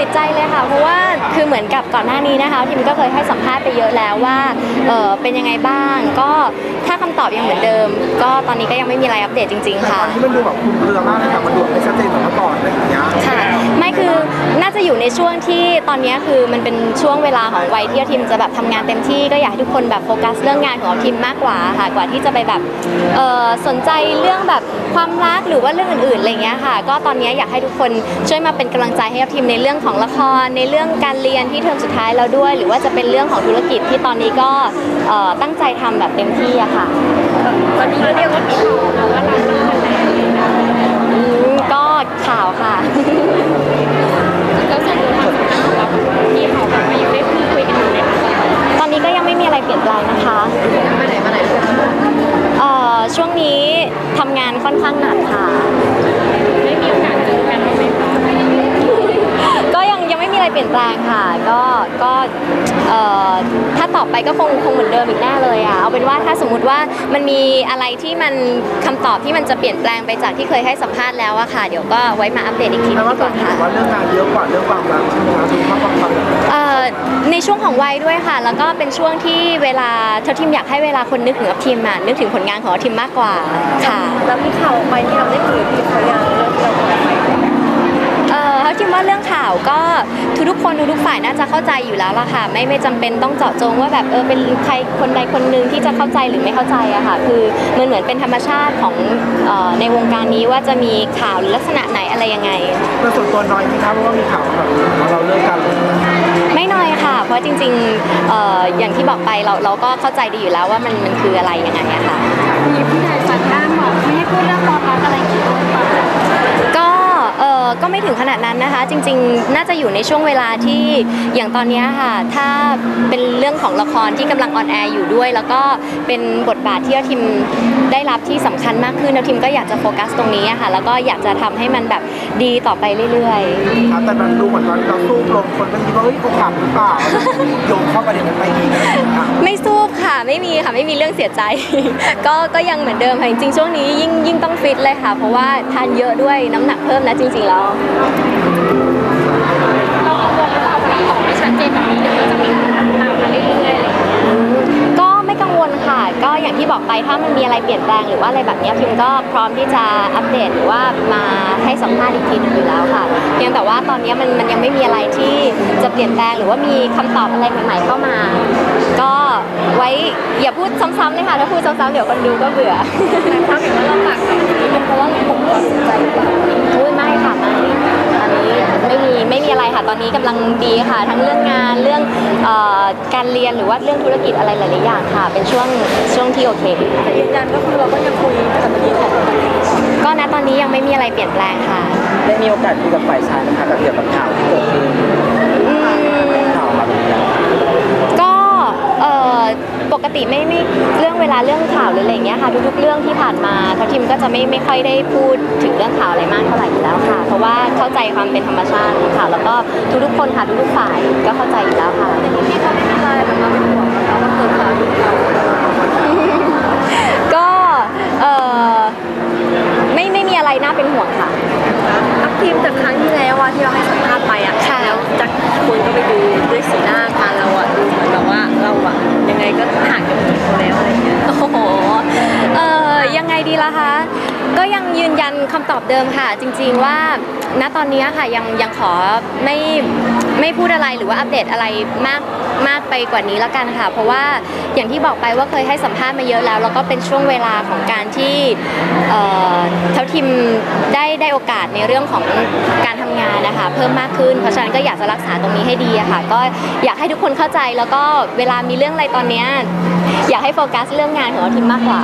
ติดใจเลยค่ะ เพราะว่าคือเหมือนกับก่อนหน้านี้นะคะทิมก็เคยให้สัมภาษณ์ไปเยอะแล้วว่าเออเป็นยังไงบ้าง ก็ ตอบยังเหมือนเดิม ก็ตอนนี้ก็ยังไม่มีอะไรอัปเดตจริงแต่ๆตค่ะอนนี้มันดูแบบคลุมเครือมากเลยค่ะมันดูไม่ชัดเจนเหมือนเมื่อก่อนอะไรอย่างเงี้ยค่ะไม่คือน่าจะอยู่ในช่วงที่ตอนนี้คือมันเป็นช่วงเวลาของวัยที่ทีมจะแบบทำงานเต็มที่ก็อยากให้ทุกคนแบบโฟกัสเรื่องงานของทีมมากกว่าค่ะกว่าที่จะไปแบบเอ่อสนใจเรื่องแบบความรักหรือว่าเรื่องอื่นๆอะไรเงี้ยค่ะ ก็ตอนนี้อยากให้ทุกคนช่วยมาเป็นกำลังใจให้กับทีมในเรื่องของละคร ในเรื่องการเรียนที่เทอมสุดท้ายแล้วด้วย หรือว่าจะเป็นเรื่องของธุรกิจที่ตอนนี้ก็เอ่อตั้งใจทำแบบเต็มที่อะค่ะตอนนี้เรียกว่ามีข่าวมาว่าเราเลิกกันแล้วอืมก็ข่าวค่ะ แล้วส่วนตัวความสัมพันธ์ของเรากับพี่เขาแบบว่ายังได้พูดคุยกันอยู่ไหมคะตอนนี้ก็ยังไม่มีอะไรเปลี่ยนแปลงนะคะมาไหนมาไหนด้วยกันเอ่อช่วงนี้ทำงานค่อนข้างหนักค่ะไม่มีโอกาสเจอกันบ้างไหมคะ ก็ยังยังไม่มีอะไรเปลี่ยนแปลงค่ะ ก็ก็เอ่อถ้าตอบไปก็คงคงเหมือนเดิมอีกแน่เลยอะเอาเป็นว่าถ้าสมมุติว่ามันมีอะไรที่มันคำตอบที่มันจะเปลี่ยนแปลงไปจากที่เคยให้สัมภาษณ์แล้วอะค่ะ เดี๋ยวก็ไว้มาอัปเดตอีกทีแปลนึงว่าดีตกอนว่านี้ค่ะถือว่าเรื่องงานเยอะกว่าเรื่องความรักใช่ไหมคะดูภาพความรักเอ่อในช่วงของวัยด้วยค่ะ แล้วก็เป็นช่วงที่เวลาเท่าทีมอยากให้เวลาคนนึกถึงกับทีมอะนึกถึงผลงานของทีมมากกว่าค่ะ แล้วมีข่าวออกไปที่เราได้คุยกับพี่เขายังเรื่องที่เราบอกไปเอ่อเขาคิดว่าเรื่องข่าวก็ทุกๆคนทุกๆฝ่ายน่าจะเข้าใจอยู่แล้วล่ะค่ะ ไม่ไม่จำเป็นต้องเจาะจงว่าแบบเออเป็นใครคนใดคนหนึ่งที่จะเข้าใจหรือไม่เข้าใจอะค่ะ คือมันเหมือนเป็นธรรมชาติของเอ่อในวงการนี้ว่าจะมีข่าวหรือลักษณะไหนอะไรยังไงแต่ส่วนตัวน้อยไหมคะเพราะว่ามีข่าวแบบเราเลิกกันเลยไม่น้อยค่ะ เพราะจริงๆเอ่ออย่างที่บอกไปเราเราก็เข้าใจดีอยู่แล้วว่ามันมันคืออะไรยังไงอะค่ะ มีพี่นายฟันห้ามบอกไม่ให้พูดเรื่องความรักอะไรอย่างเงี้ยก็เออก็ไม่ถึงขนาดนั้นนะคะ จริงๆ น่าจะอยู่ในช่วงเวลาที่อย่างตอนเนี้ยค่ะ ถ้าเป็นเรื่องของละครที่กำลังออนแอร์อยู่ด้วย แล้วก็เป็นบทบาทที่เราทิมได้รับที่สำคัญมากขึ้นเราทิมก็อยากจะโฟกัสตรงนี้อะค่ะ แล้วก็อยากจะทำให้มันแบบดีต่อไปเรื่อยๆครับแต่มันดูเหมือนว่าเราสู้ลงคนก็คิดว่าเฮ้ยโอกาสหรือเปล่าโยงเข้าประเด็นนั้นไปอีกอะไรอย่างเงี้ยไม่สู้ค่ะไม่มีค่ะไม่มีเรื่องเสียใจ ก็ก็ยังเหมือนเดิมค่ะจริงๆช่วงนี้ยิ่งยิ่งต้องฟิตเลยค่ะ เพราะว่าทานเยอะด้วยน้ำหนักเพิ่มนะจริงๆแล้วเรากังวลหรือเปล่าวันนี้ของไม่ชัดเจนแบบนี้เดี๋ยวก็จะมีตามมาเรื่อยๆอะไรอย่างเงี้ยก็ไม่กังวลค่ะ ก็อย่างที่บอกไปถ้ามันมีอะไรเปลี่ยนแปลงหรือว่าอะไรแบบเนี้ยพิมก็พร้อมที่จะอัปเดตหรือว่ามาให้สัมภาษณ์อีกทีหนึงอยู่แล้วค่ะเพียงแต่ว่าตอนเนี้ยมันมันยังไม่มีอะไรที่จะเปลี่ยนแปลงหรือว่ามีคำตอบอะไรใหม่ๆเข้ามา ก็ไว้ อย่าพูดซ้ำๆเลยค่ะถ้าพูดซ้ำๆเดี๋ยวคนดูก็เบื่อแต่ถ้าเห็นว่าเราปากแข็งอย่างนี้เป็นเพราะว่าเราผมตัดสินใจหรือเปล่าอุ้ยไม่ค่ะไม่ตอนนี้ไม่มีไม่มีอะไรค่ะตอนนี้กำลังดีค่ะ ทั้งเรื่องงานเรื่องเออการเรียนหรือว่าเรื่องธุรกิจอะไรหลายๆอย่างค่ะ เป็นช่วงช่วงที่โอเคแต่ยืนยันก็คือเราก็ยังคุยกับวันนี้ของปกติก็ณตอนนี้ยังไม่มีอะไรเปลี่ยนแปลงค่ะได้มีโอกาสคุยกับฝ่ายชายนะคะกับเกี่ยวกับข่าวที่เกิดขึ้น อืม ข่าวมาแบบนี้ ก็เออปก ติไม่ไม่เรื่องเวลาเรื่องข่าวหรืออะไรอย่างเงี้ยค่ะ ทุกๆ เรื่องที่ผ่านมาทัพทิมก็จะไม่ไม่ค่อยได้พูดถึงเรื่องข่าวอะไรมากเท่าไหร่อยู่แล้วค่ะ เพราะว่าเข้าใจความเป็นธรรมชาติของข่าวแล้วก็ทุกๆคนค่ะทุกๆฝ่ายก็เข้าใจอยู่แล้วค่ะที่เขาไม่มีอะไรแบบเราเป็นห่วงเราก็เกิดข่าวอยู่เราก็เออไม่ไม่มีอะไรน่าเป็นห่วงค่ะทัพทีมจากครั้งที่แล้วอะที่เราให้สัมภาษณ์ไปอะค่ะแล้วจากคนก็ไปดูด้วยสีหน้าทางเราอะดูเหมือนแบบว่าเราอะยังไงก็ห่า ยืนยันคำตอบเดิมค่ะ จริง ๆ ว่า ณตอนนี้ค่ะยังยังขอไม่ไม่พูดอะไรหรือว่าอัปเดตอะไรมากมากไปกว่านี้แล้วกันค่ะ เพราะว่าอย่างที่บอกไปว่าเคยให้สัมภาษณ์มาเยอะแล้ว แล้วก็เป็นช่วงเวลาของการที่เท่าทิมได้ได้โอกาสในเรื่องของการทำงานนะคะเพิ่มมากขึ้น เพราะฉะนั้นก็อยากจะรักษาตรงนี้ให้ดีค่ะ ก็อยากให้ทุกคนเข้าใจแล้วก็เวลามีเรื่องอะไรตอนนี้อยากให้โฟกัสเรื่องงานของเราทิมมากกว่า